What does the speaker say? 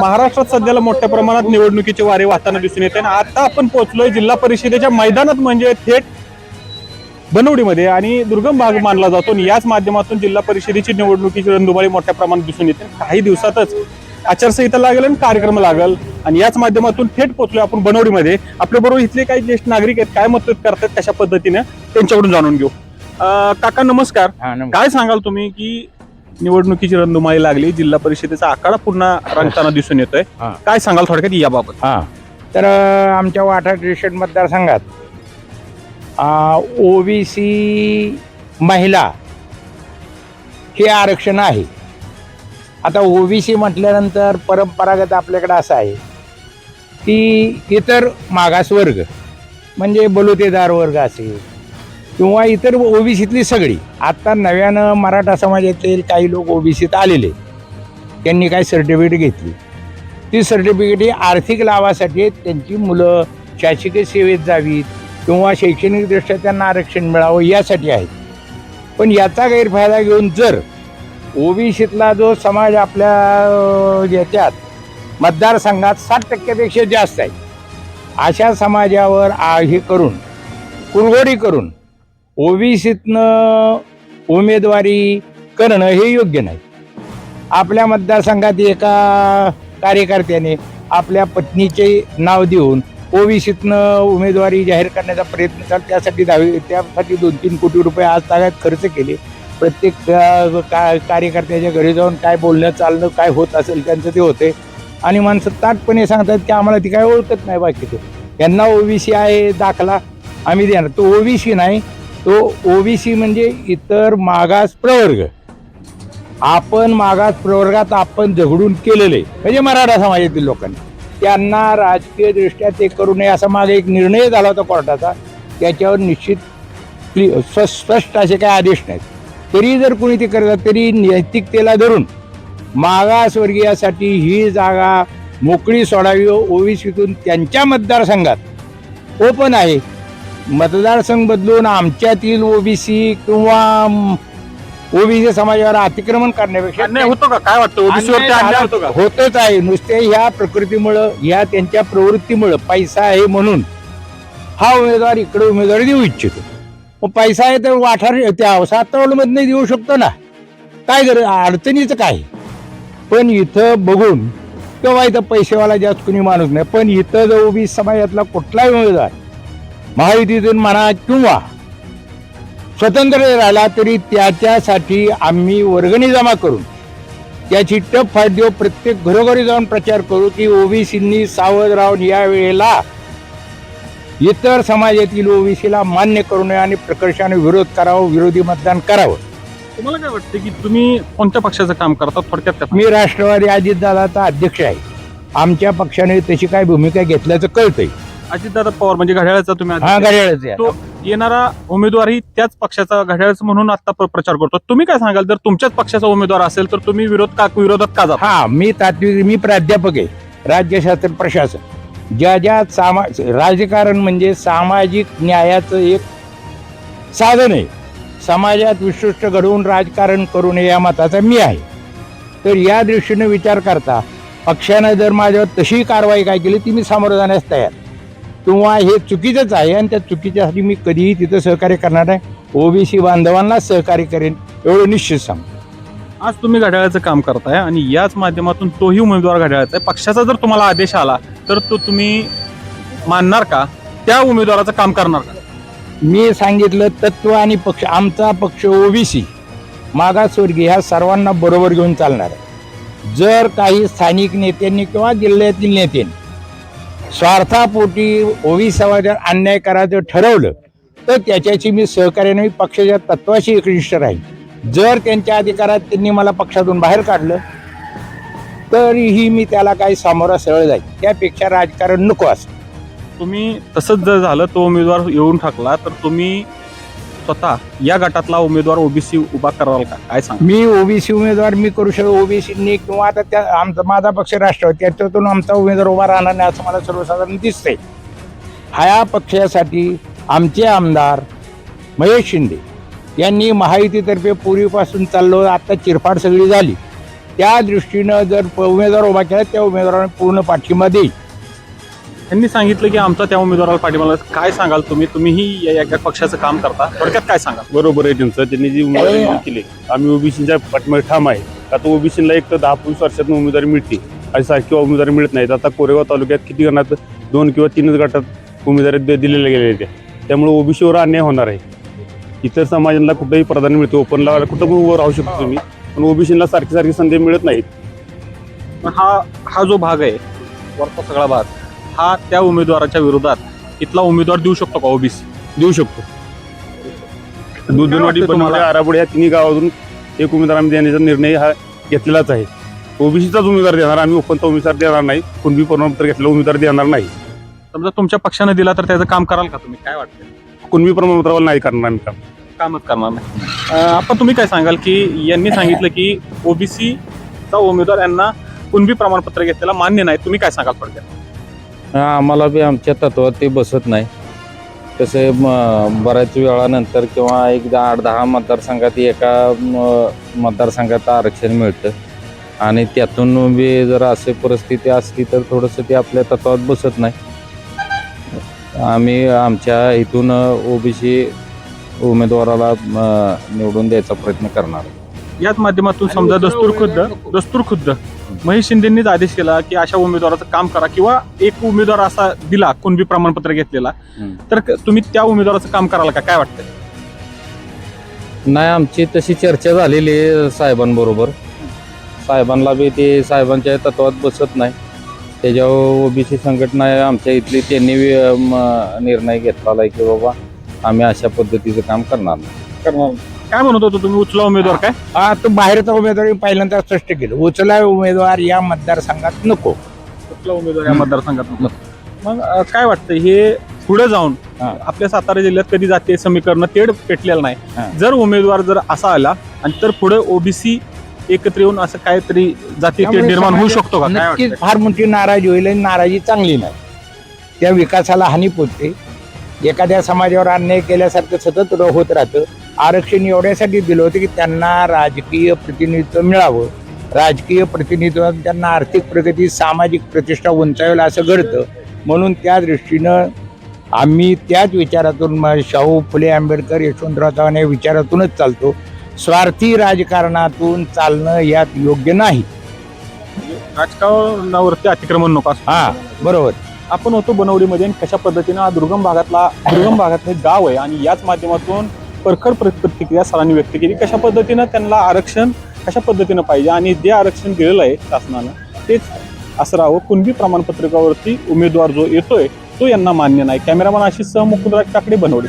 महाराष्ट्रात सध्याला मोठ्या प्रमाणात निवडणुकीचे वारे वाहताना दिसून येते आणि आता आपण पोहोचलोय जिल्हा परिषदेच्या मैदानात म्हणजे थेट बनवडीमध्ये आणि दुर्गम भाग मानला जातो. आणि याच माध्यमातून जिल्हा परिषदेची निवडणुकीची रणधुमाळी मोठ्या प्रमाणात दिसून येते. काही दिवसातच आचारसंहिता लागेल आणि कार्यक्रम लागल. आणि याच माध्यमातून थेट पोहोचलोय आपण बनवडीमध्ये. आपल्या बरोबर इथले काही ज्येष्ठ नागरिक आहेत काय मत करतात कशा पद्धतीने त्यांच्याकडून जाणून घेऊ. काका नमस्कार. काय सांगाल तुम्ही की निवडणुकीची रणधुमाळी लागली. जिल्हा परिषदेचा आखाडा पुन्हा रंगताना दिसून येतोय. हा. काय सांगाल थोडक्यात याबाबत? हा. तर अ, आमच्या वाठा क्रिशन मतदारसंघात ओबीसी महिला हे आरक्षण आहे. आता ओबीसी म्हटल्यानंतर परंपरागत आपल्याकडे असं आहे की इतर मागासवर्ग म्हणजे बलुतेदार वर्ग असेल किंवा इतर ओबीसीतली सगळी. आत्ता नव्यानं मराठा समाजातील काही लोक ओबीसीत आलेले. त्यांनी काही सर्टिफिकेट घेतली? ती सर्टिफिकेट ही आर्थिक लाभासाठी आहेत. त्यांची मुलं शासकीय सेवेत जावीत किंवा शैक्षणिकदृष्ट्या त्यांना आरक्षण मिळावं यासाठी आहेत. पण याचा गैरफायदा घेऊन जर ओबीसीतला जो समाज आपल्या याच्यात मतदारसंघात साठ टक्क्यापेक्षा जास्त आहे. अशा समाजावर आ- हे करून कुरघोडी करून ओबीसीतनं उमेदवारी करणं हे योग्य नाही. आपल्या मतदारसंघात एका कार्यकर्त्याने आपल्या पत्नीचे नाव देऊन ओबीसीतनं उमेदवारी जाहीर करण्याचा प्रयत्न चाल त्यासाठी दहावी त्यासाठी दोन तीन कोटी रुपये आज तागात खर्च केले. प्रत्येक का कार्यकर्त्याच्या घरी जाऊन काय बोलणं चालणं काय होत असेल त्यांचं ते होते आणि माणसं ताटपणे सांगतात की आम्हाला ती काय ओळखत नाही बाकीचे. यांना ओबीसी आहे दाखला आम्ही देणार. तो ओबीसी नाही तो ओबीसी म्हणजे इतर मागास प्रवर्ग. आपण मागास प्रवर्गात आपण झगडून केलेले म्हणजे मराठा समाजातील लोकांनी. त्यांना राजकीय दृष्ट्या ते करू नये असा मागे एक निर्णय झाला होता कोर्टाचा. त्याच्यावर निश्चित क्लि- स्पष्ट असे काही आदेश नाहीत. तरी जर कोणी ते करतात तरी नैतिकतेला धरून मागासवर्गीयासाठी ही जागा मोकळी सोडावी. ओबीसीतून त्यांच्या मतदारसंघात. ओपन आहे. मतदारसंघ बदलून आमच्यातील ओबीसी किंवा ओबीसी समाजावर अतिक्रमण करण्यापेक्षा अन्याय होतो का? काय वाटतं? ओबीसी अन्याय होतो का? होतच आहे. नुसते ह्या प्रकृतीमुळं ह्या त्यांच्या प्रवृत्तीमुळं पैसा आहे म्हणून हा उमेदवार इकडे उमेदवारी देऊ इच्छितो. मग पैसा आहे तर वाठार त्या सातावडमधनं देऊ शकतो ना. काय कर अडचणीचं काय? पण इथं बघून किंवा इथं पैसेवाला जास्त कुणी माणूस नाही. पण इथं जो ओबीसी समाजातला कुठलाही उमेदवार महायुतीतून म्हणा किंवा स्वतंत्र राहिला तरी त्याच्यासाठी आम्ही वर्गणी जमा करून त्याची टप फाट देऊ प्रत्येक घरोघरी जाऊन प्रचार करू की ओबीसींनी सावध राहून या वेळेला इतर समाजातील ओबीसीला मान्य करू नये आणि प्रकर्षाने विरोध करावा विरोधी मतदान करावं. तुम्हाला काय वाटतं की तुम्ही कोणत्या पक्षाचं काम करता? थोडक्यात? मी राष्ट्रवादी अजितदादाचा अध्यक्ष आहे. आमच्या पक्षाने तशी काय भूमिका घेतल्याचं कळतंय. अजितदादा पवार म्हणजे घड्याळाचा तुम्ही हा. घड्याळच आहे. तो येणारा उमेदवारही त्याच पक्षाचा घड्याळच म्हणून आता प्र- प्रचार करतो. तुम्ही काय सांगाल? जर तुमच्याच पक्षाचा उमेदवार असेल तर तुम्ही विरोध का विरोधात का जाता? हा मी तात्विक मी प्राध्यापक आहे राज्यशास्त्र प्रशासन. ज्या ज्या सामा राजकारण म्हणजे सामाजिक न्यायाचं एक साधन आहे. समाजात विशिष्ट घडवून राजकारण करू नये या मताचा मी आहे. तर या दृष्टीने विचार करता पक्षानं जर माझ्यावर तशी कारवाई काय केली ती मी सामोरं जाण्यास तयार किंवा हे चुकीचंच आहे आणि त्या चुकीच्यासाठी मी कधीही तिथं सहकार्य करणार नाही. ओबीसी बांधवांना सहकार्य करेन एवढं निश्चित सांग आज तुम्ही घड्याळाचं काम करताय आणि याच माध्यमातून तोही उमेदवार घड्याळाचा आहे. पक्षाचा जर तुम्हाला आदेश आला तर तो तुम्ही मानणार का? त्या उमेदवाराचं काम करणार का? मी सांगितलं तत्व आणि पक्ष आमचा पक्ष ओबीसी मागासवर्गीय ह्या सर्वांना बरोबर घेऊन चालणार आहे. जर काही स्थानिक नेत्यांनी किंवा जिल्ह्यातील नेत्यांनी स्वार्थापोटी ओबीसी समाजावर अन्याय करायचं ठरवलं तर त्याच्याशी मी सहकार्याने मी पक्षाच्या तत्वाशी एकनिष्ठ राहील जर त्यांच्या अधिकारात त्यांनी मला पक्षातून बाहेर काढलं तरीही मी त्याला काही सामोरा सरळ जाईल त्यापेक्षा राजकारण नको असं. तुम्ही तसंच जर झालं तो उमेदवार येऊन टाकला तर तुम्ही स्वतः या गटातला उमेदवार ओबीसी उभा कराल का? काय सांग मी ओबीसी उमेदवार मी करू शकतो ओबीसीनी किंवा आता त्या आमचा माझा पक्ष राष्ट्रवादी त्याच्यातून आमचा उमेदवार उभा राहणार नाही असं मला सर्वसाधारण दिसतंय. ह्या पक्षासाठी आमचे आमदार महेश शिंदे यांनी महायुतीतर्फे पूर्वीपासून चाललो आता चिरफाड सगळी झाली. त्या दृष्टीनं जर उमेदवार उभा केला त्या उमेदवारांना पूर्ण पाठिंबा देईल. त्यांनी सांगितलं की आमचा त्या उमेदवाराला पाठिंबा. काय सांगाल तुम्ही? तुम्हीही या या पक्षाचं काम करता. थोडक्यात काय सांगाल? बरोबर आहे त्यांचं. त्यांनी जी उमेदवारी केली आम्ही ओबीसीच्या पाठीमागे ठाम आहे. आता ओबीसीला एक तर दहा पंचवीस वर्षात उमेदवारी मिळते. आणि सारखी उमेदवारी मिळत नाहीत. आता कोरेगाव तालुक्यात किती गणात? दोन किंवा तीनच गटात उमेदवारी दे- दिलेल्या गेलेल्या आहेत. त्यामुळे ओबीसीवर अन्याय होणार आहे. इतर समाजाला कुठेही प्राधान्य मिळते. ओपनला कुठं पण उभं राहू शकतो तुम्ही. पण ओबीसीला सारखी सारखी संधी मिळत नाहीत. पण हा हा जो भाग आहे वरचा सगळा भाग हा त्या उमेदवाराच्या विरोधात इथला उमेदवार देऊ शकतो का ओबीसी? देऊ शकतो. दुधनवाडी आराबोडे या तिन्ही गावातून एक उमेदवार आम्ही देण्याचा निर्णय हा घेतलेलाच आहे. ओबीसीचाच उमेदवार देणार आम्ही ओपनचा उमेदवार देणार नाही. कुणबी प्रमाणपत्र घेतलेला उमेदवार देणार नाही. समजा तुमच्या पक्षाने दिला तर त्याचं काम कराल का तुम्ही? काय वाटतं कुणबी प्रमाणपत्रावर नाही करणार आम्ही काम. कामच करणार नाही. अं, आपण तुम्ही काय सांगाल की यांनी सांगितलं की ओबीसीचा उमेदवार यांना कुणबी प्रमाणपत्र घेतलेला मान्य नाही. तुम्ही काय सांगाल थोडक्यात? हा, आम्हाला बी आमच्या तत्वात ते बसत नाही. तसे म- बऱ्याच वेळानंतर किंवा एक दहा आठ दहा मतदारसंघात एका म- मतदारसंघात आरक्षण मिळतं. आणि त्यातून बी जर अशी परिस्थिती असली तर थोडंसं ते आपल्या तत्वात बसत नाही. आम्ही आमच्या इथून ओबीसी उमेदवाराला निवडून द्यायचा प्रयत्न करणार. याच माध्यमातून समजा दस्तूर खुद्द दस्तूर खुद्द. महेश शिंदेंनीच आदेश केला की अशा उमेदवाराचं काम करा किंवा एक उमेदवार असा दिला कुणबी प्रमाणपत्र घेतलेला. तर तुम्ही त्या उमेदवाराचं काम कराल का? काय वाटतंय? नाही आमची तशी चर्चा झालेली आहे साहेबांबरोबर. साहेबांना बी ते साहेबांच्या तत्वात बसत नाही. त्याच्यावर ओबीसी संघटना आहे आमच्या इथली त्यांनी निर्णय घेतलेला आहे की बाबा आम्ही अशा पद्धतीचं काम करणार नाही. करणार काय म्हणत होतो तुम्ही? उचला उमेदवार काय? हा तो बाहेरचा उमेदवार मी पहिल्यांदा स्पष्ट केलं. उचला उमेदवार या मतदारसंघात नको. कुठला उमेदवार या मतदारसंघात मग अं, काय वाटतं हे पुढे जाऊन हा. आपल्या सातारा जिल्ह्यात कधी जाते समीकरण तेढ पेटलेलं हा. नाही जर उमेदवार जर असा आला आणि तर पुढे ओबीसी एकत्र येऊन असं काहीतरी जाती तेढ त्यामुळे निर्माण होऊ समाजात शकतो का? काय नक्कीच वाटतंय? फार मोठी नाराजी होईल आणि नाराजी चांगली नाही. त्या विकासाला हानी पोचते एखाद्या समाजावर अन्याय केल्यासारखं सतत र- होत राहतं. आरक्षण एवढ्यासाठी दिलं होतं की त्यांना राजकीय प्रतिनिधित्व मिळावं. राजकीय प्रतिनिधित्वात त्यांना आर्थिक प्रगती सामाजिक प्रतिष्ठा उंचावेल असं घडतं. म्हणून त्या दृष्टीनं आम्ही त्याच विचारातून शाहू फुले आंबेडकर यशवंतराव चव्हाण या विचारातूनच चालतो. स्वार्थी राजकारणातून चालणं यात योग्य नाही. राजकारणावरती अतिक्रमण नको हा बरोबर. आपण होतो बनवडीमध्ये आणि कशा पद्धतीनं हा दुर्गम भागातला दुर्गम भागातलं गाव आहे आणि याच माध्यमातून परखड प्रतिक्रिया सरांनी व्यक्त केली. कशा पद्धतीनं त्यांना आरक्षण कशा पद्धतीनं पाहिजे आणि जे आरक्षण दिलेलं आहे शासनानं तेच असं राहावं. कुणबी प्रमाणपत्रकावरती उमेदवार जो येतोय तो यांना मान्य नाही. कॅमेरामन आशिष सह मुकुंदराज काकडे बनवले